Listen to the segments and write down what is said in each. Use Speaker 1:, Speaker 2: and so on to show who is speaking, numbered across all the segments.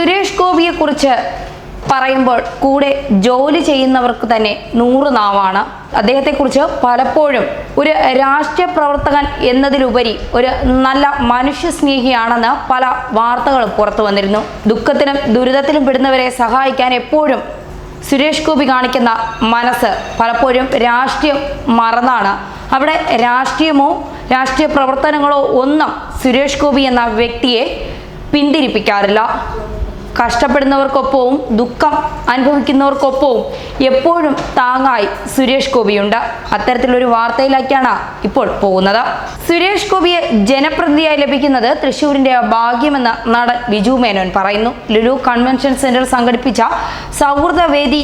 Speaker 1: സുരേഷ് ഗോപിയെ കുറിച്ച് പറയുമ്പോൾ കൂടെ ജോലി ചെയ്യുന്നവർക്ക് തന്നെ നൂറ് നാവാണ്. അദ്ദേഹത്തെക്കുറിച്ച് പലപ്പോഴും ഒരു രാഷ്ട്രീയ പ്രവർത്തകൻ എന്നതിലുപരി ഒരു നല്ല മനുഷ്യ സ്നേഹിയാണെന്ന് പല വാർത്തകളും പുറത്തു വന്നിരുന്നു. ദുഃഖത്തിലും ദുരിതത്തിലും പെടുന്നവരെ സഹായിക്കാൻ എപ്പോഴും സുരേഷ് ഗോപി കാണിക്കുന്ന മനസ്സ് പലപ്പോഴും രാഷ്ട്രീയം മറന്നാണ്. അവിടെ രാഷ്ട്രീയമോ രാഷ്ട്രീയ പ്രവർത്തനങ്ങളോ ഒന്നും സുരേഷ് ഗോപി എന്ന വ്യക്തിയെ പിന്തിരിപ്പിക്കാറില്ല. കഷ്ടപ്പെടുന്നവർക്കൊപ്പവും ദുഃഖം അനുഭവിക്കുന്നവർക്കൊപ്പവും എപ്പോഴും താങ്ങായി സുരേഷ് ഗോപിയുണ്ട്. അത്തരത്തിലൊരു വാർത്തയിലേക്കാണ് ഇപ്പോൾ പോകുന്നത്. സുരേഷ് ഗോപിയെ ജനപ്രതിനിധിയായി ലഭിക്കുന്നത് തൃശൂരിന്റെ ഭാഗ്യമെന്ന് നടൻ ബിജു മേനോൻ പറയുന്നു. ലുലു കൺവെൻഷൻ സെന്റർ സംഘടിപ്പിച്ച സൗഹൃദ വേദി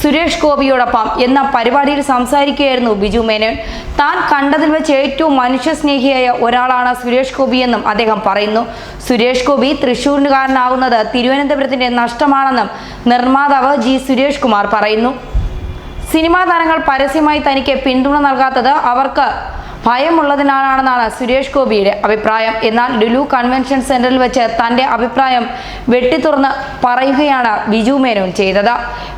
Speaker 1: സുരേഷ് ഗോപിയോടൊപ്പം എന്ന പരിപാടിയിൽ സംസാരിക്കുകയായിരുന്നു ബിജു മേനോൻ. താൻ കണ്ടതിൽ വെച്ച് ഏറ്റവും മനുഷ്യസ്നേഹിയായ ഒരാളാണ് സുരേഷ് ഗോപിയെന്നും അദ്ദേഹം പറയുന്നു. സുരേഷ് ഗോപി തൃശ്ശൂരിനുകാരനാകുന്നത് തിരുവനന്തപുരത്തിന്റെ നഷ്ടമാണെന്നും നിർമ്മാതാവ് ജി സുരേഷ് കുമാർ പറയുന്നു. സിനിമാ താരങ്ങൾ പരസ്യമായി തനിക്ക് പിന്തുണ നൽകാത്തത് അവർക്ക് ഭയമുള്ളതിനാലാണെന്നാണ് സുരേഷ് ഗോപിയുടെ അഭിപ്രായം. എന്നാൽ ലുലു കൺവെൻഷൻ സെന്ററിൽ വെച്ച് തന്റെ അഭിപ്രായം വെട്ടിത്തുറന്ന് പറയുകയാണ് ബിജു മേനോൻ ചെയ്തത്.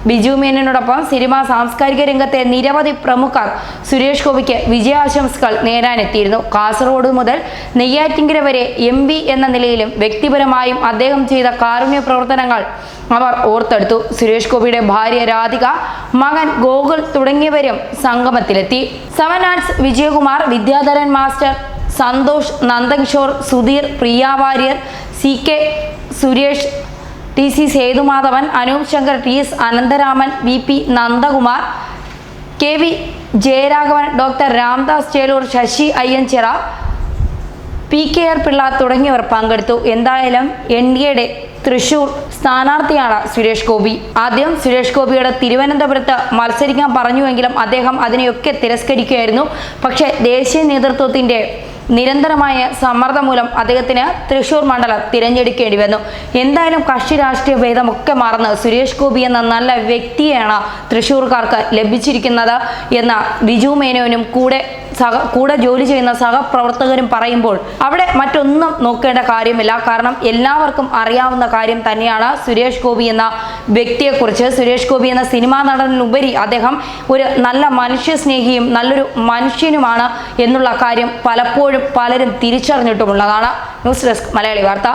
Speaker 1: ബിജു മേനോനോടൊപ്പം സിനിമാ സാംസ്കാരിക രംഗത്തെ നിരവധി പ്രമുഖർ സുരേഷ് ഗോപിക്ക് വിജയാശംസകൾ നേടാനെത്തിയിരുന്നു കാസർഗോഡ് മുതൽ നെയ്യാറ്റിങ്കര വരെ എം എന്ന നിലയിലും വ്യക്തിപരമായും അദ്ദേഹം ചെയ്ത കാരുണ്യ പ്രവർത്തനങ്ങൾ അവർ ഓർത്തെടുത്തു. സുരേഷ് ഗോപിയുടെ ഭാര്യ രാധിക മകൻ ഗോകുൽ തുടങ്ങിയവരും സംഗമത്തിലെത്തി. Seven Arts Vijayakumar Vidyadharan master Santhosh Nandakishore Sudheer Priya Warrier C K Suresh T C Sethumadhavan Anoop Shankar T S Anantharaman V P Nandakumar K V Jayaraghavan doctor Ramdas Chelur Sasi Ayyanchira P K R Pillai തുടങ്ങിയവർ പങ്കെടുത്തു. എന്തായാലും N D എയുടെ തൃശൂർ സ്ഥാനാർത്ഥിയാണ് സുരേഷ് ഗോപി. ആദ്യം സുരേഷ് ഗോപിയുടെ തിരുവനന്തപുരത്ത് മത്സരിക്കാൻ പറഞ്ഞുവെങ്കിലും അദ്ദേഹം അതിനെയൊക്കെ തിരസ്കരിക്കുകയായിരുന്നു. പക്ഷേ ദേശീയ നേതൃത്വത്തിന്റെ നിരന്തരമായ സമ്മർദ്ദം മൂലം അദ്ദേഹത്തിന് തൃശൂർ മണ്ഡലം തിരഞ്ഞെടുക്കേണ്ടി വന്നു. എന്തായാലും കക്ഷി രാഷ്ട്രീയ ഭേദമൊക്കെ മറന്ന് സുരേഷ് ഗോപി എന്ന നല്ല വ്യക്തിയാണ് തൃശൂർക്കാർക്ക് ലഭിച്ചിരിക്കുന്നത് എന്ന ബിജു മേനോനും കൂടെ സഹ കൂടെ ജോലി ചെയ്യുന്ന സഹപ്രവർത്തകരും പറയുമ്പോൾ അവിടെ മറ്റൊന്നും നോക്കേണ്ട കാര്യമില്ല. കാരണം എല്ലാവർക്കും അറിയാവുന്ന കാര്യം തന്നെയാണ് സുരേഷ് ഗോപി എന്ന വ്യക്തിയെക്കുറിച്ച്. സുരേഷ് ഗോപി എന്ന സിനിമാ നടനുപരി അദ്ദേഹം ഒരു നല്ല മനുഷ്യ സ്നേഹിയും നല്ലൊരു മനുഷ്യനുമാണ് എന്നുള്ള കാര്യം പലപ്പോഴും പലരും തിരിച്ചറിഞ്ഞിട്ടുമുള്ളതാണ്. ന്യൂസ് ഡെസ്ക് മലയാളി വാർത്ത.